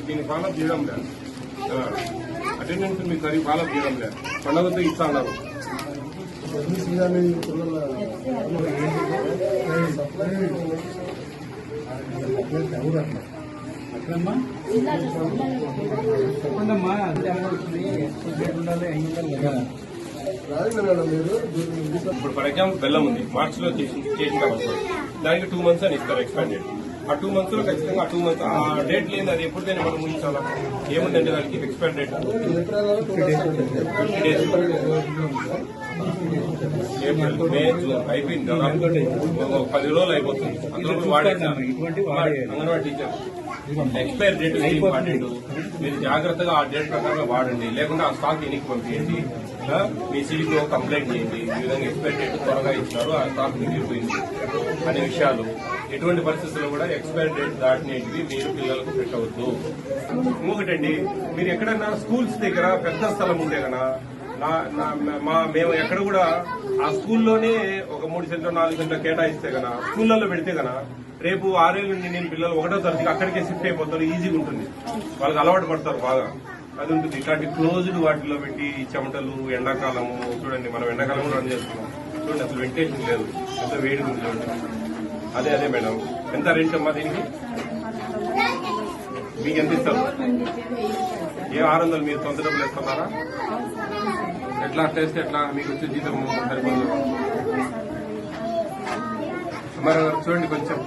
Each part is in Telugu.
దీన్ని ఫాలో చేయడం లేదు అటెండెన్స్ మీకు సరిగ్గా ఫాలో చేయడం లేదు పండుగతో ఇస్తా ఉన్నారు అట్లమ్మా చెప్పండమ్మా అంతే అమౌంట్ ఉండాలి ఐదు ఉండాలి కదా ఇప్పుడు ఫర్ ఎగ్జాంపుల్ బెల్లం ఉంది. మార్చ్లో చేసి చేసిన దానికి టూ మంత్స్ అని ఇస్తారు ఎక్స్పాండ్ డేట్ ఆ టూ మంత్స్లో ఖచ్చితంగా ఆ టూ మంత్స్ ఆ డేట్ లేని అది ఎప్పుడైనా మనం ఊహించాలా? ఏముందంటే దానికి expand date fifty days April May June అయిపోయింది పది రోజులు అయిపోతుంది. అందులో వాడేసాను anganwadi teacher. Expire date important మీరు జాగ్రత్తగా ఆ డేట్ ప్రకారంగా వాడండి. లేకుంటే ఆ స్టాక్ ఎన్నికి పంపించండి మీ సిటీలో కంప్లైంట్ చేయండి. ఈ విధంగా ఎక్స్పైర్ డేట్ త్వరగా ఇచ్చినారు ఆ స్టాక్ మిగిలిపోయింది అనే విషయాలు. ఎటువంటి పరిస్థితుల్లో కూడా ఎక్స్పైర్ డేట్ దాటినవి మీరు పిల్లలకు పెట్టవద్దు. ఇంకొకటండి మీరు ఎక్కడైనా స్కూల్స్ దగ్గర పెద్ద స్థలం ఉంటే కదా నా నా- మా మేము ఎక్కడ కూడా ఆ స్కూల్లోనే ఒక మూడు సెంట్లు నాలుగు సెంట్లు కేటాయిస్తే గనా స్కూళ్ళల్లో పెడితే గనా రేపు ఆరేళ్ళ నుండి నేను పిల్లలు ఒకటో తరగతికి అక్కడికే షిఫ్ట్ అయిపోతారు ఈజీగా ఉంటుంది. వాళ్ళకి అలవాటు పడతారు బాగా. అది ఉంటుంది. ఇట్లాంటి క్లోజ్డ్ వాటిలో పెట్టి చెమటలు ఎండాకాలము చూడండి మనం ఎండాకాలం కూడా రన్ చేస్తున్నాం. చూడండి అసలు వెంటిలేషన్ లేదు. ఎంత వేడి ఉంది చూడండి. అదే అదే మేడం. ఎంత రెంట్ అమ్మా దీనికి? మీకు ఎంత ఇస్తారు? ఏ ఆరు వందలు మీరు సొంత డబ్బులు ఇస్తున్నారా ఎట్లా టెస్ట్ ఎట్లా మీకు వచ్చే జీతం సరిపోదు? మరి చూడండి కొంచెం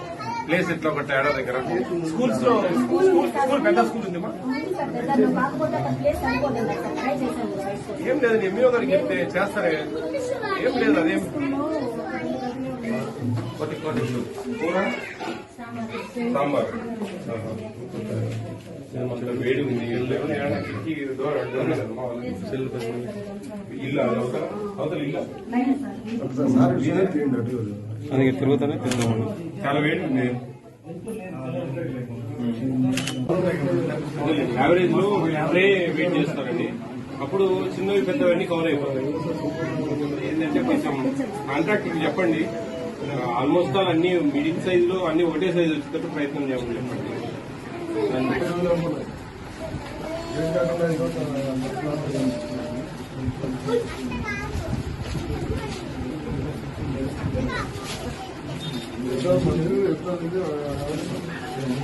ప్లేస్ ఎట్లా ఒక తేడా దగ్గర. స్కూల్స్లో స్కూల్ స్కూల్ పెద్ద స్కూల్ ఉందిమా? కాకపోతే అక్కడ ప్లేస్ సరిపోతుంది సార్ ట్రై చేశాను సార్ ఏం లేదు ఎంఈఓ గారికి చెప్తే చేస్తారే. ఏం లేదు అదేం కొద్ది కొద్ది కూర సాంబార్. వేడి ఉంది. ఇల్లు ఏమైనా ఏమైనా కిటికీ డోర్ అవతల తిరుగుతామండి చాలా వేడి ఉంది. యావరేజ్లో స్ప్రే వెయిట్ చేస్తారండి. అప్పుడు చిన్నవి పెద్దవన్నీ కవర్ అయిపోతాయి. ఏంటంటే కొంచెం కాంట్రాక్ట్ చెప్పండి. ఆల్మోస్ట్ ఆల్ అన్ని మిడిల్ సైజ్లో అన్ని ఒకటే సైజ్ వచ్చేటట్టు ప్రయత్నం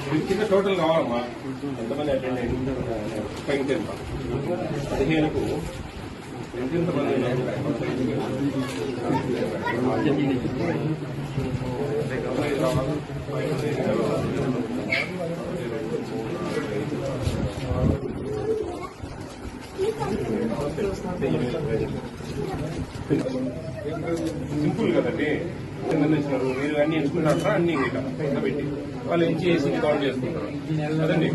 ఇది కింద టోటల్ కావాలమ్మా. ఎంతమంది అటెండ్ అయ్యింది పెంక్ ఎంత పదిహేనుకు. ఎంత ఎంతమంది సింపుల్ కదండి కింద ఇచ్చినారు. మీరు అన్ని ఎంచుకుంటారా? అన్ని పెట్టి. వాళ్ళు ఎంచి చేసి కౌంట్ చేసుకుంటారు. కదండి?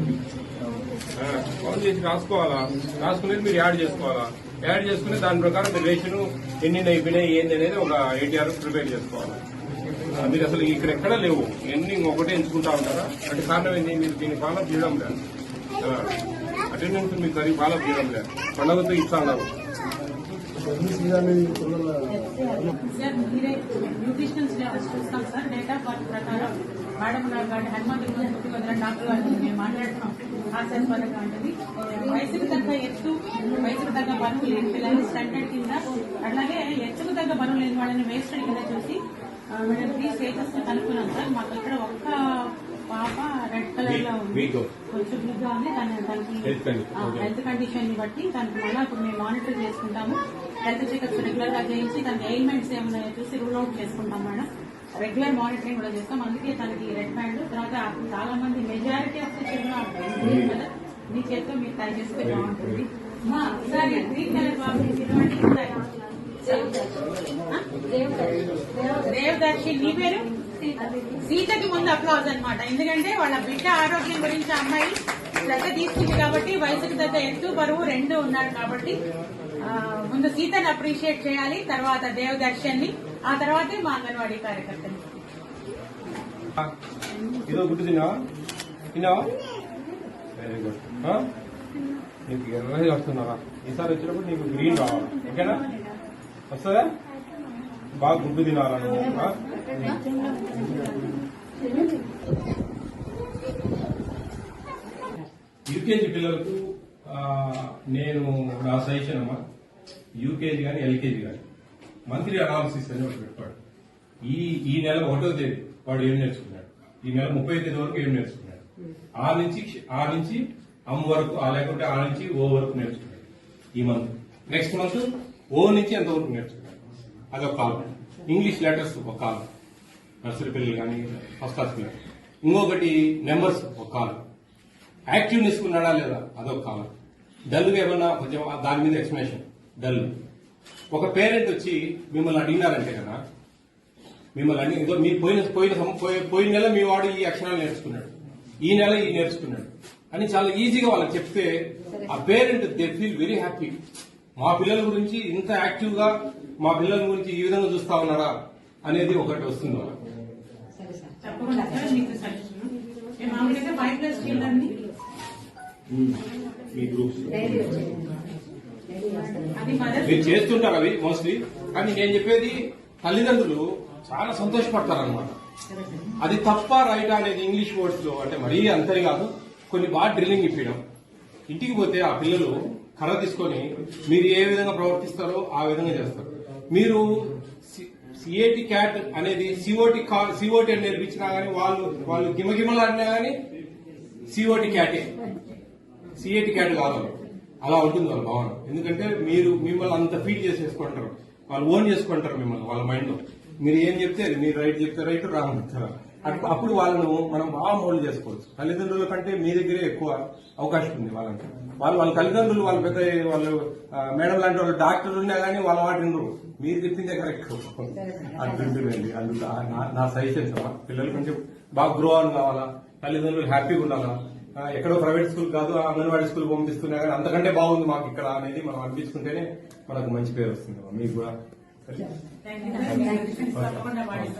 కౌంట్ చేసి రాసుకోవాలా? రాసుకునేది మీరు యాడ్ చేసుకోవాలా? యాడ్ చేసుకుని దాని ప్రకారం మీరు రేషన్ ఎన్ని అయిపోయినాయి ఏంది అనేది ఒక ఏటీఆర్ ప్రిపేర్ చేసుకోవాలి? మీరు అసలు ఇక్కడ ఎక్కడా లేవు. ఇవన్నీ ఒకటే ఎంచుకుంటా ఉంటారా? అంటే కారణం ఏంటి? మీరు దీన్ని ఫాలో చేయడం లేదు. అటెండెన్స్ మీకు అది ఫాలో చేయడం లేదు. పండగతో ఇస్తా ఉన్నారు మేడం గారు కానీ హనుమంత్ వదిలిన డాక్టర్ గారు మేము మాట్లాడుతున్నాం ఆసన్ పథకం అనేది వయసుకు తగ్గ ఎత్తు వయసుకు తగ్గ బరువు లేని పిల్లలు స్టాండర్డ్ కింద అట్లాగే ఎత్తుకు తగ్గ బరువు లేని వాళ్ళని వేస్ట్ కింద చూసి మేడం త్రీ స్టేటస్ కనుక్కున్నాం సార్. మాకు ఇక్కడ ఒక్క పాప రెడ్ కలర్లో ఉంది. కొంచెం బిగ్గా ఉంది. దాని దానికి. హెల్త్ కండిషన్ని బట్టి దానికి మళ్ళీ ఇప్పుడు మేము మానిటర్ చేసుకుంటాము. హెల్త్ చెకప్స్ రెగ్యులర్గా చేయించి దానికి ఎయిల్మెంట్స్ ఏమున్నాయో చూసి రూల్ అవుట్ చేసుకుంటాం మేడం. రెగ్యులర్ మానిటరింగ్ కూడా చేస్తాం. అందుకే తనకి రెడ్ బ్యాండ్ తర్వాత చాలా మంది మెజారిటీ ఆఫ్ చిల్డ్రన్ కదా మీ చేతితో మీరు ట్రై చేస్తే బాగుంటుంది. మా ఒకసారి గ్రీన్ కలర్ బాబు దేవదర్శి నీ పేరు? సీతకి ముందు అప్లాజ్ అనమాట ఎందుకంటే వాళ్ళ బిడ్డ ఆరోగ్యం గురించి అమ్మాయి శ్రద్ధ తీసుకుంది కాబట్టి వయసుకు తగ్గ ఎత్తు బరువు రెండు ఉన్నారు కాబట్టి ముందు సీతని అప్రిషియేట్ చేయాలి తర్వాత దేవదర్శన్ని ఆ తర్వాతే మా అంగన్వాడీ కార్యకర్తని. ఇదో గుడ్డు తిన్నావా? తిన్నావా? వెరీ గుడ్ నీకు ఎర్రగా వస్తున్నావా? ఈసారి వచ్చినప్పుడు నీకు గ్రీన్ రావాలి. ఓకేనా? వస్తుందా? బాగా గుడ్డు తినాలను యూకేజీ పిల్లలకు నేను నా సజెషన్ అమ్మా. యూకేజీ కానీ ఎల్కేజీ కానీ మంత్లీ అనాలిసిస్ అని ఒకటి పెట్టాడు ఈ ఈ నెల ఒకటో తేదీ వాడు ఏం నేర్చుకున్నాడు? ఈ నెల ముప్పై తేదీ వరకు ఏం నేర్చుకున్నాడు? ఆ నుంచి ఆ నుంచి అమ్మ వరకు ఆ లేకుంటే ఆ నుంచి ఓ వరకు నేర్చుకున్నాడు ఈ మంత్. నెక్స్ట్ మంత్ ఓ నుంచి ఎంత వరకు నేర్చుకున్నాడు అదొక కాలం. ఇంగ్లీష్ లెటర్స్ ఒక కాలం. నర్సరీ పిల్లలు కానీ ఫస్ట్ క్లాస్ పిల్లలు. ఇంకొకటి నెంబర్స్ ఒక కాలం. యాక్టివ్ తీసుకున్నాడా లేదా? అదొక కాలం. డల్గా ఏమన్నా కొంచెం దాని మీద ఎక్స్ప్లెనేషన్. డల్. ఒక పేరెంట్ వచ్చి మిమ్మల్ని అడిగినారంటే కదా మిమ్మల్ని అడిగి ఏదో మీ పోయిన పోయిన పోయిన నెల మీ వాడు ఈ అక్షరాలు నేర్చుకున్నాడు. ఈ నెల ఈ నేర్చుకున్నాడు. అని చాలా ఈజీగా వాళ్ళకి చెప్తే ఆ parent they feel very happy మా పిల్లల గురించి ఇంత యాక్టివ్గా మా పిల్లల గురించి ఈ విధంగా చూస్తా ఉన్నారా అనేది ఒకటి వస్తుంది మీరు చేస్తుంటారు అవి మోస్ట్లీ కానీ నేను చెప్పేది తల్లిదండ్రులు చాలా సంతోషపడతారు అనమాట అది తప్ప రైట్ అనేది ఇంగ్లీష్ వర్డ్స్లో అంటే మరీ అంతని కాదు కొన్ని బాగా డ్రిల్లింగ్ ఇప్పించడం ఇంటికి పోతే ఆ పిల్లలు కర్ర తీసుకొని మీరు ఏ విధంగా ప్రవర్తిస్తారో ఆ విధంగా చేస్తారు. మీరు సిఏటి క్యాట్ అనేది సిఓటి సిఓటి అని నేర్పించినా గానీ వాళ్ళు వాళ్ళు గిమగిమలాడినా గానీ సిఓటి క్యాటే సిఏటి క్యాట్ కాదు అలా ఉంటుంది వాళ్ళ భావన. ఎందుకంటే మీరు మిమ్మల్ని అంత ఫీల్ చేసేసుకుంటారు. వాళ్ళు ఓన్ చేసుకుంటారు మిమ్మల్ని వాళ్ళ మైండ్లో మీరు ఏం చెప్తే అది మీరు రైట్ చెప్తే రైట్ రాంగ్ చెప్తారా. అప్పుడు వాళ్ళను మనం బాగా మోల్డ్ చేసుకోవచ్చు. తల్లిదండ్రుల కంటే మీ దగ్గరే ఎక్కువ అవకాశం ఉంది వాళ్ళకి. వాళ్ళు వాళ్ళ తల్లిదండ్రులు వాళ్ళ పెద్ద వాళ్ళు మేడం లాంటి వాళ్ళు డాక్టర్లు ఉన్నా కానీ వాళ్ళ వాటి వినరు. మీరు చెప్పిందే కరెక్ట్. అట్లుంటుందండి అందుకు నా- సజెషన్స్ పిల్లలు కొంచెం బాగా గ్రో అని కావాలా తల్లిదండ్రులు హ్యాపీగా ఉండాలా? ఎక్కడో ప్రైవేట్ స్కూల్ కాదు అంగన్వాడీ స్కూల్ పంపిస్తున్నా కానీ అంతకంటే బాగుంది మాకు ఇక్కడ అనేది మనం అనిపించుకుంటేనే మనకు మంచి పేరు వస్తుంది. మీకు కూడా.